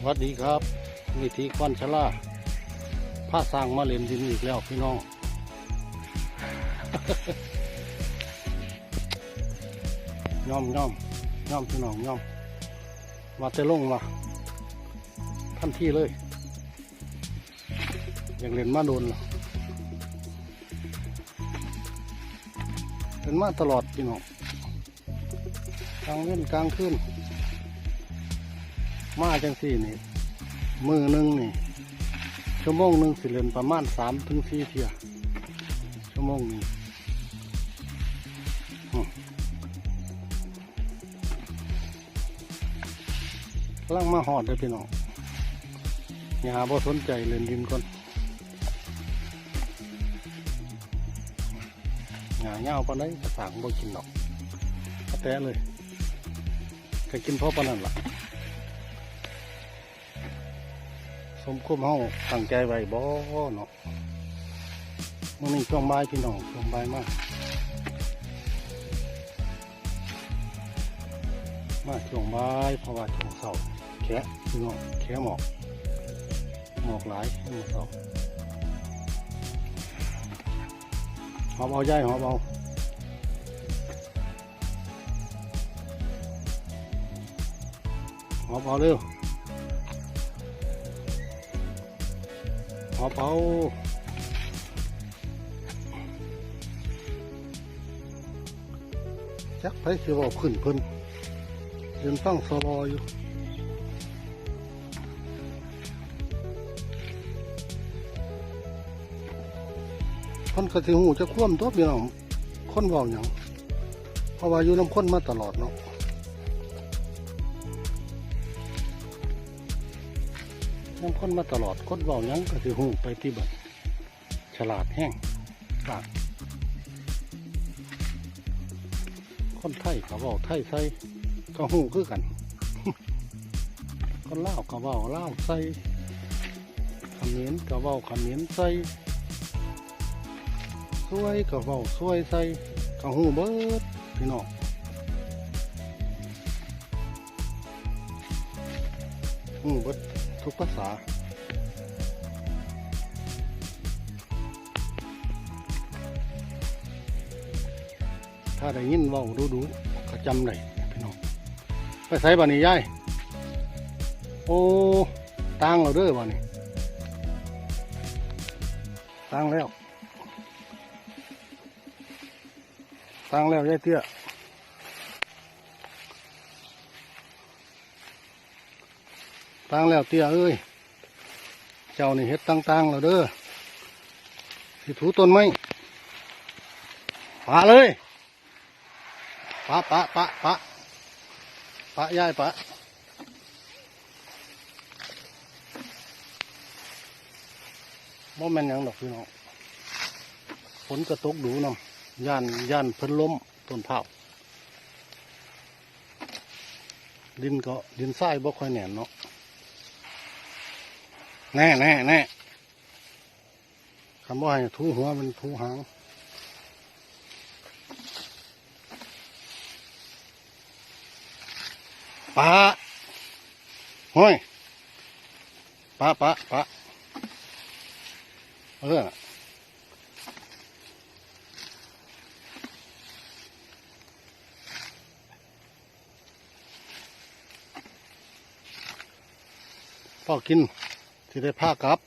สวัสดีครับวิธีควันชะลาผ้าสร้างมาเล่นดินอีกแล้วพี่น้อง ย่อมย่อมย่อมพี่น้องย่อมมาแต่ลงมาทันที่เลยอยากเล่นมาโดนล่ะเล่นมาตลอดพี่น้องกลางเล่นกลางคืน มาจังสี่นี่ มือหนึ่งนี่ ชั่วโมงหนึ่งสิเล่นประมาณสามถึงสี่เที่ยชั่วโมงนี้กำลังมาหอดเลยพี่น้องอย่าบ่สนใจเล่นดินก่อนหงาเงาปานใดกระสางบ่กินดอกกระแตะเลยก็กินเพราะปานนั้นล่ะ มควรเฮาตั้งใจไว้บ่เนาะมื้อนี้ช่วงบ่ายพี่น้องช่วงบ่ายมากมาช่วงบ่ายเพราะว่าช่วงเสาร์แขะพี่น้องแขะหมอกหมอกหลายช่วงเสาร์หอบเอาย่ายหอบเอาหอบเอาเร็ว หอบเอาจักไปคือว่าขึ้นเพิ่นเดินฟังสลออยู่คนก็สิหูจะคว่ำตัวพี่น้องคนเว้าหยังเพราะว่าอยู่น้ำคนมาตลอดเนาะ น้ำคนมาตลอดคนเว้าหยังก็สิหูไปที่บัดฉลาดแห้งปากคนไทยก็เว้าไทยใส่ก็หูคือกันคนลาวก็เว้าลาวใส่เขมิ้นก็เว้าเขมิ้นใส่สวยก็เว้าสวยใส่ก็หูเบิดพี่น้องหูเบิด ทุกภาษา ถ้าได้ยินว่าดูดูๆก็จำได้พี่น้อง ไปใส่บานี้ยายโอ้ตังเราเด้อบานี้ตังแล้วตังแล้วยายเตี้ย ตั้งแล้วเตี้ยเอ้ย เจ้านี่เฮ็ดตังๆเราเด้อสิถูต้นไม้ปาเลยปะปะปะปะปะยายปะบ่แม่นยังดอกพี่น้องฝนกระตกดูนำย่านย่านเพิ่นล้มต้นเผาดินก็ดินทรายบ่ค่อยแน่นเนาะ แน่แน่แน่คำว่าให้ทูหัวมันทูหางปะห้อยปะปะปะเออพ่อกิน ที่ได้ผ้ากลับ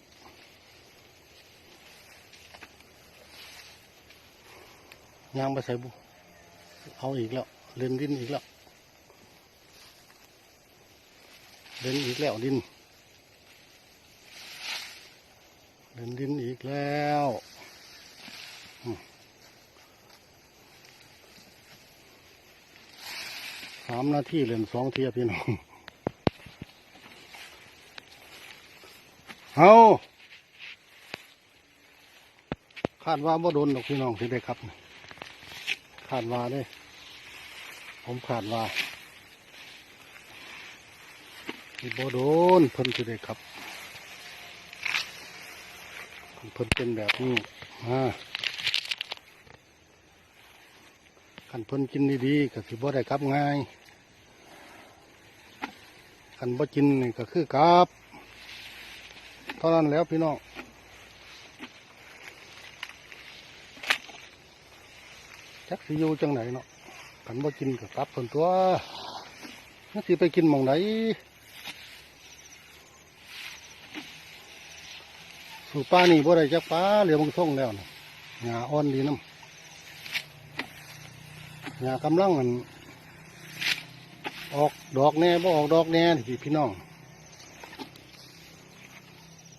ยางไปใส่บุเอาอีกแล้ว เล่นดินอีกแล้วเดินอีกแล้วดินเดินดินอีกแล้วสามนาทีเล่นสองเทียพี่น้อง เอาคาดว่าบ่โดนดอกพี่น้องที่ได้ครับคาดว่าเด้ผมคาดว่าที่บ่โดนเพิ่นสิได้ครับเพิ่นเป็นแบบนี้อ่าคันเพิ่นกินดีๆก็สิบ่ได้ครับง่ายขันบ่กินนี่ก็คือกราบ ท่านั้นแล้วพี่น้องจักสิอยู่จังไหนเนาะขันบ่กินก็กลับคนตัวนั่นสิไปกินหมองไหนสู่ป้านี่บ่ได้จักป้าเหลียวบางส่งแล้วนะหญ้าอ่อนดีน้ำหญ้ากำลังมันออกดอกแน่บ่ออกดอกแน่นี่พี่น้อง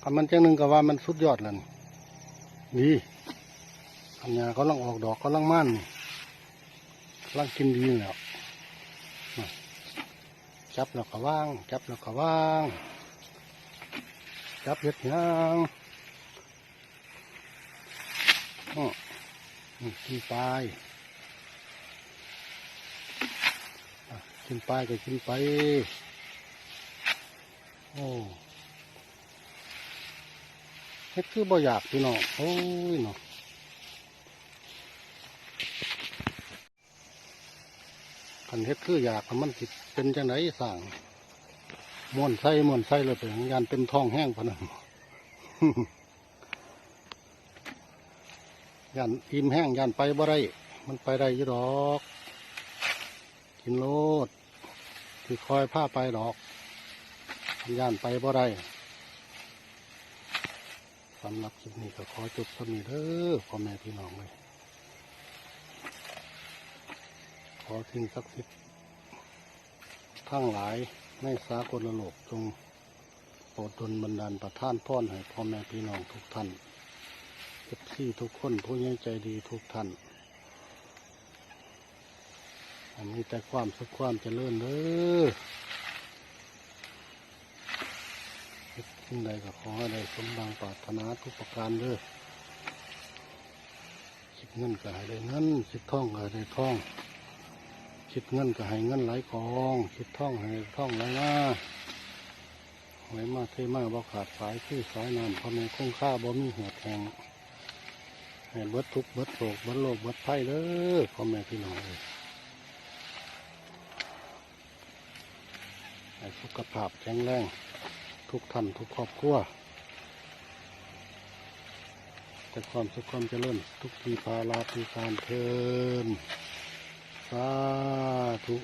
คำมันจังหนึ่งก็ว่ามันสุดยอดแล้วนี่ดีอันยาก็ลังออกดอกก็ลังมันนี่กำลังกินดีแล้วน่ะจับแล้วก็ว่าง จับแล้วก็ว่าง จับเห็ดยังอ้อกินไปกินไปก็กินไป โอ้ เฮ็ดคือบ่อยากพี่น้องโอ้ยเนาะคันเฮ็ดคืออยากมันสิเป็นจังไดสั่งม่วนไส้ม่วนไส้เลยเป็นยานเต็มท้องแห้งพะนันยานอิ่มแห้งยานไปบ่ได้มันไปได้อยี่ดอก กินโลดคือคอยผ้าไปดอกยานไปบ่ได้ สำหรับคลิปนี้ก็ขอจบสมีเด้อพ่อแม่พี่น้องเลยขอทิ้งสักสิทธิ์ทั้งหลายในสากลโลกจงโปรดดลบันดาลประท่านพ่อนให้พ่อแม่พี่น้องทุกท่านเอฟซีทุกคนผู้ยังใจดีทุกท่านอันนี้แต่ความสุขความเจริญเด้อเฮ็ด สิ่งใดก็ขอให้ได้สมดังปรารถนาทุกประการเด้อคิดเงินก็ให้ได้เงินคิดท่องก็ให้ได้ท่อง คิดเงินก็ให้เงินไหลกอง คิดท่องให้ท่องไหลมาไหลมาเทมาบ่ขาดสายคือสายน้ำเพราะในคงค่าบ่มีเหือดแห้งให้เบิดทุกเบิดโศกเบิดโลกเบิดไพ่เด้อพ่อแม่พี่น้องเอ้ยให้สุขภาพแข็งแรง ทุกท่านทุกครอบครัวแต่ความสุขความเจริญทุกทีพาลาปีการเทินสาธุ